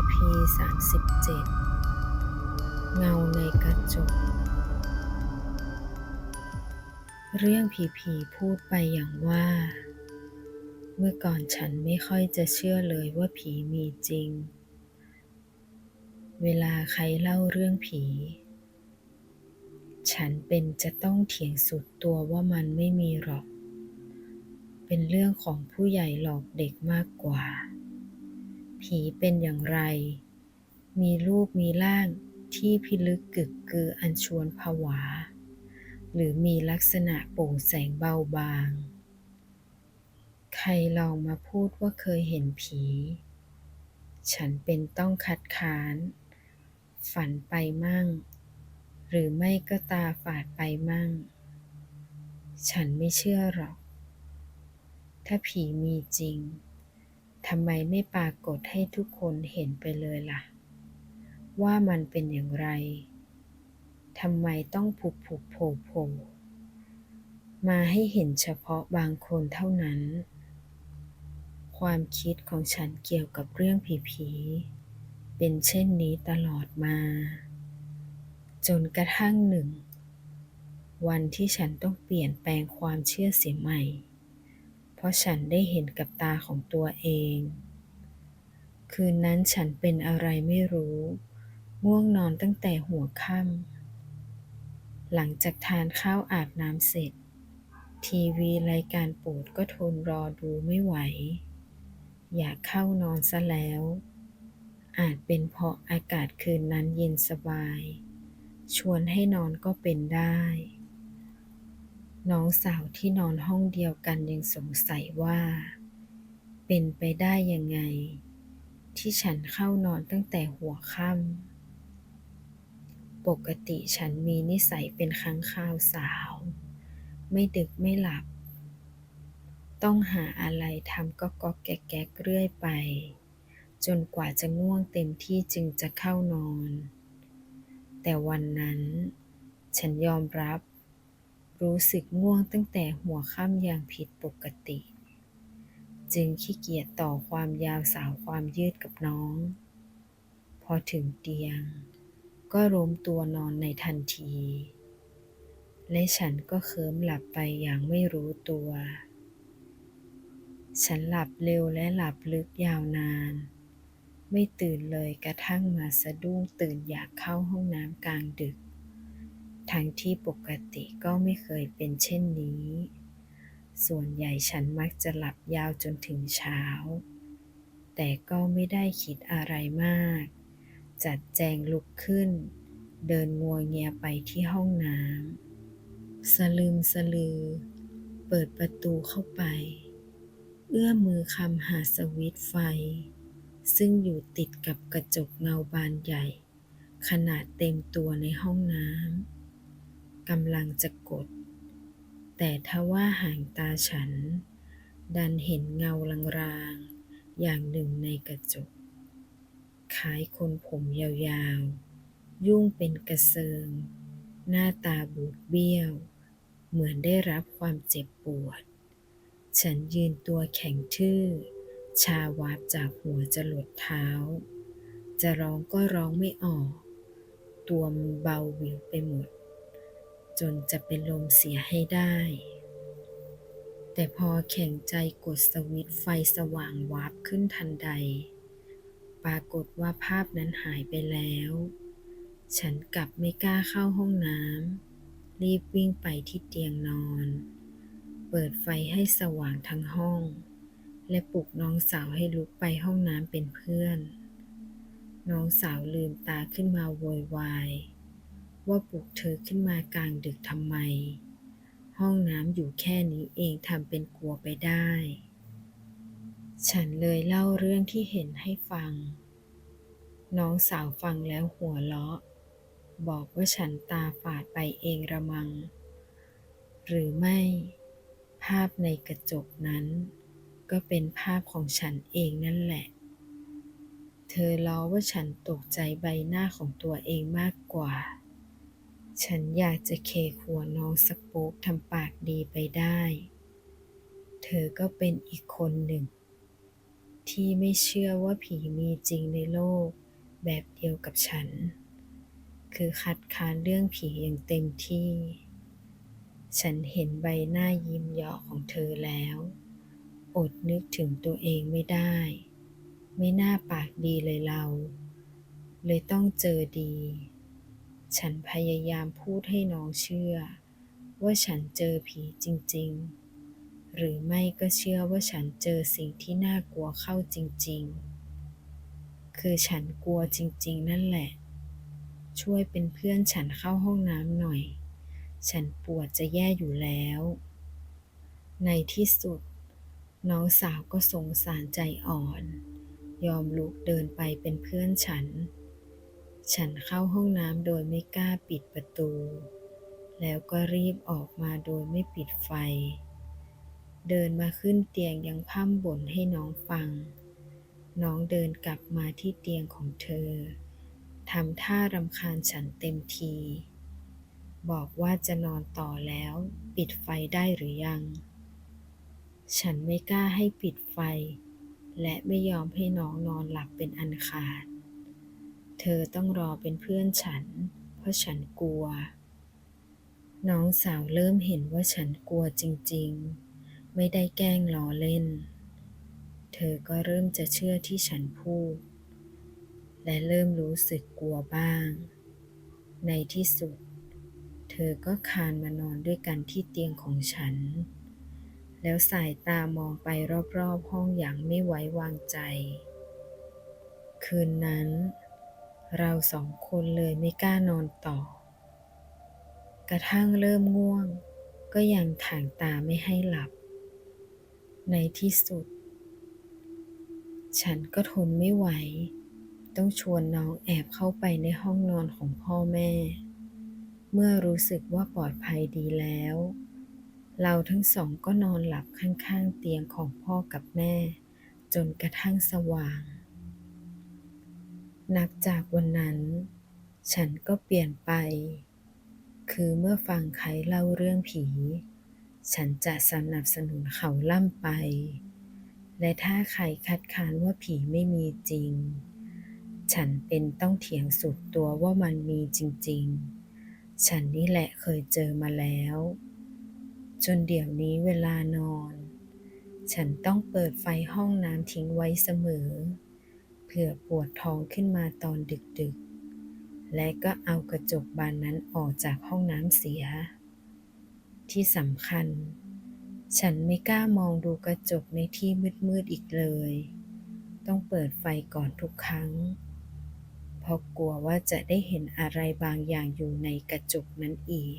EP 37 เงาในกระจก เรื่องผีๆพูดไปอย่างว่า เมื่อก่อนฉันไม่ค่อยจะเชื่อเลยว่าผีมีจริง เวลาใครเล่าเรื่องผี ฉันเป็นจะต้องเถียงสุดตัวว่ามันไม่มีหรอก เป็นเรื่องของผู้ใหญ่หลอกเด็กมากกว่า ผีเป็นอย่างไร มีรูปมีร่างที่พิลึกกึกกืออันชวนผวา หรือมีลักษณะโปร่งแสงเบาบาง ใครลองมาพูดว่าเคยเห็นผี ฉันเป็นต้องคัดค้าน ฝันไปมั่ง หรือไม่ก็ตาฝาดไปมั่ง ฉันไม่เชื่อหรอก ถ้าผีมีจริง ทำไมไม่ปรากฏให้ทุกคนเห็นไปเลยล่ะ ว่ามันเป็นอย่างไรทำไมต้องผุบผุโผล่โผล่มาให้เห็นเฉพาะบางคนเท่านั้น ความคิดของฉันเกี่ยวกับเรื่องผีๆเป็นเช่นนี้ตลอดมา จนกระทั่งหนึ่ง วันที่ฉันต้องเปลี่ยนแปลงความเชื่อเสียใหม่ เพราะฉันได้เห็นกับตาของตัวเอง คืนนั้นฉันเป็นอะไรไม่รู้ ง่วงนอนตั้งแต่หัวค่ำหลังจากทานข้าวอาบน้ำเสร็จ ทีวีรายการโปรดก็ทนรอดูไม่ไหว อยากเข้านอนซะแล้ว อาจเป็นเพราะอากาศคืนนั้นเย็นสบาย ชวนให้นอนก็เป็นได้ น้องสาวที่นอนห้องเดียวกันยังสงสัยว่า เป็นไปได้ยังไง ที่ฉันเข้านอนตั้งแต่หัวค่ำปกติฉันมีนิสัยเป็นค้างคาวสาว ไม่ดึกไม่หลับ ต้องหาอะไรทำก็ก็แก๊กๆเรื่อยไป จนกว่าจะง่วงเต็มที่จึงจะเข้านอน แต่วันนั้น ฉันยอมรับ รู้สึกง่วงตั้งแต่หัวค่ำอย่างผิดปกติ จึงขี้เกียจต่อความยาวสาวความยืดกับน้อง พอถึงเตียง ก็ล้มตัวนอนในทันที และฉันก็เคลิ้มหลับไปอย่างไม่รู้ตัว ฉันหลับเร็วและหลับลึกยาวนานไม่ตื่นเลยกระทั่งมาสะดุ้งตื่นอยากเข้าห้องน้ำกลางดึก ทั้งที่ปกติก็ไม่เคยเป็นเช่นนี้ ส่วนใหญ่ฉันมักจะหลับยาวจนถึงเช้า แต่ก็ไม่ได้คิดอะไรมาก จัดแจงลุกขึ้น เดินงัวเงียไปที่ห้องน้ำ สลืมสลือ เปิดประตูเข้าไป เอื้อมมือคำหาสวิตไฟ ซึ่งอยู่ติดกับกระจกเงาบานใหญ่ขนาดเต็มตัวในห้องน้ำ กำลังจะกด แต่ทว่าห่างตาฉัน ดันเห็นเงาลางๆ อย่างหนึ่งในกระจกคล้ายคนผมยาวๆ ยุ่งเป็นกระเซิง หน้าตาบูดเบี้ยว เหมือนได้รับความเจ็บปวด ฉันยืนตัวแข็งทื่อ ชาวาบจากหัวจะหลดเท้า จะร้องก็ร้องไม่ออก ตัวมันเบาวิวไปหมด จนจะเป็นลมเสียให้ได้ แต่พอแข็งใจกดสวิตไฟสว่างวาบขึ้นทันใด ปรากฏว่าภาพนั้นหายไปแล้ว ฉันกลับไม่กล้าเข้าห้องน้ำรีบวิ่งไปที่เตียงนอน เปิดไฟให้สว่างทั้งห้อง และปลุกน้องสาวให้ลุกไปห้องน้ำเป็นเพื่อน น้องสาวลืมตาขึ้นมาโวยวาย ว่าปลุกเธอขึ้นมากลางดึกทำไม ห้องน้ำอยู่แค่นี้เองทำเป็นกลัวไปได้ ฉันเลยเล่าเรื่องที่เห็นให้ฟัง น้องสาวฟังแล้วหัวเราะ บอกว่าฉันตาฝาดไปเองระมัง หรือไม่ ภาพในกระจกนั้น ก็เป็นภาพของฉันเองนั่นแหละเธอล้อว่าฉันตกใจใบหน้าของตัวเองมากกว่า ฉันอยากจะเคขัวน้องสโป๊กทำปากดีไปได้ เธอก็เป็นอีกคนหนึ่ง ที่ไม่เชื่อว่าผีมีจริงในโลกแบบเดียวกับฉัน คือคัดค้านเรื่องผีอย่างเต็มที่ ฉันเห็นใบหน้ายิ้มเยาะของเธอแล้ว อดนึกถึงตัวเองไม่ได้ ไม่น่าปากดีเลยเรา เลยต้องเจอดี ฉันพยายามพูดให้น้องเชื่อ ว่าฉันเจอผีจริง ๆ หรือไม่ก็เชื่อว่าฉันเจอสิ่งที่น่ากลัวเข้าจริง ๆ คือฉันกลัวจริง ๆ นั่นแหละ ช่วยเป็นเพื่อนฉันเข้าห้องน้ำหน่อย ฉันปวดจะแย่อยู่แล้ว ในที่สุด น้องสาวก็สงสารใจอ่อน ยอมลุกเดินไปเป็นเพื่อนฉัน ฉันเข้าห้องน้ำโดยไม่กล้าปิดประตู แล้วก็รีบออกมาโดยไม่ปิดไฟ เดินมาขึ้นเตียงยังพ่ำบ่นให้น้องฟัง น้องเดินกลับมาที่เตียงของเธอทำท่ารำคาญฉันเต็มที บอกว่าจะนอนต่อแล้ว ปิดไฟได้หรือยัง ฉันไม่กล้าให้ปิดไฟ และไม่ยอมให้น้องนอนหลับเป็นอันขาด เธอต้องรอเป็นเพื่อนฉัน เพราะฉันกลัว น้องสาวเริ่มเห็นว่าฉันกลัวจริง ๆ ไม่ได้แกล้งล้อเล่น เธอก็เริ่มจะเชื่อที่ฉันพูด และเริ่มรู้สึกกลัวบ้าง ในที่สุด เธอก็คานมานอนด้วยกันที่เตียงของฉัน แล้วสายตามองไปรอบๆห้องอย่างไม่ไว้วางใจ คืนนั้น เราสองคนเลยไม่กล้านอนต่อ กระทั่งเริ่มง่วง ก็ยังถ่างตาไม่ให้หลับ ในที่สุด ฉันก็ทนไม่ไหว ต้องชวนน้องแอบเข้าไปในห้องนอนของพ่อแม่ เมื่อรู้สึกว่าปลอดภัยดีแล้ว เราทั้งสองก็นอนหลับข้างๆเตียงของพ่อกับแม่ จนกระทั่งสว่าง นับจากวันนั้น ฉันก็เปลี่ยนไป คือเมื่อฟังใครเล่าเรื่องผี ฉันจะสนับสนุนเขาล่ำไป และถ้าใครคัดค้านว่าผีไม่มีจริง ฉันเป็นต้องเถียงสุดตัวว่ามันมีจริง ๆ ฉันนี่แหละเคยเจอมาแล้ว จนเดี๋ยวนี้เวลานอน ฉันต้องเปิดไฟห้องน้ำทิ้งไว้เสมอ เผื่อปวดท้องขึ้นมาตอนดึกๆ และก็เอากระจกบานนั้นออกจากห้องน้ำเสีย ที่สำคัญ ฉันไม่กล้ามองดูกระจกในที่มืดๆอีกเลย ต้องเปิดไฟก่อนทุกครั้ง เพราะกลัวว่าจะได้เห็นอะไรบางอย่างอยู่ในกระจกนั้นอีก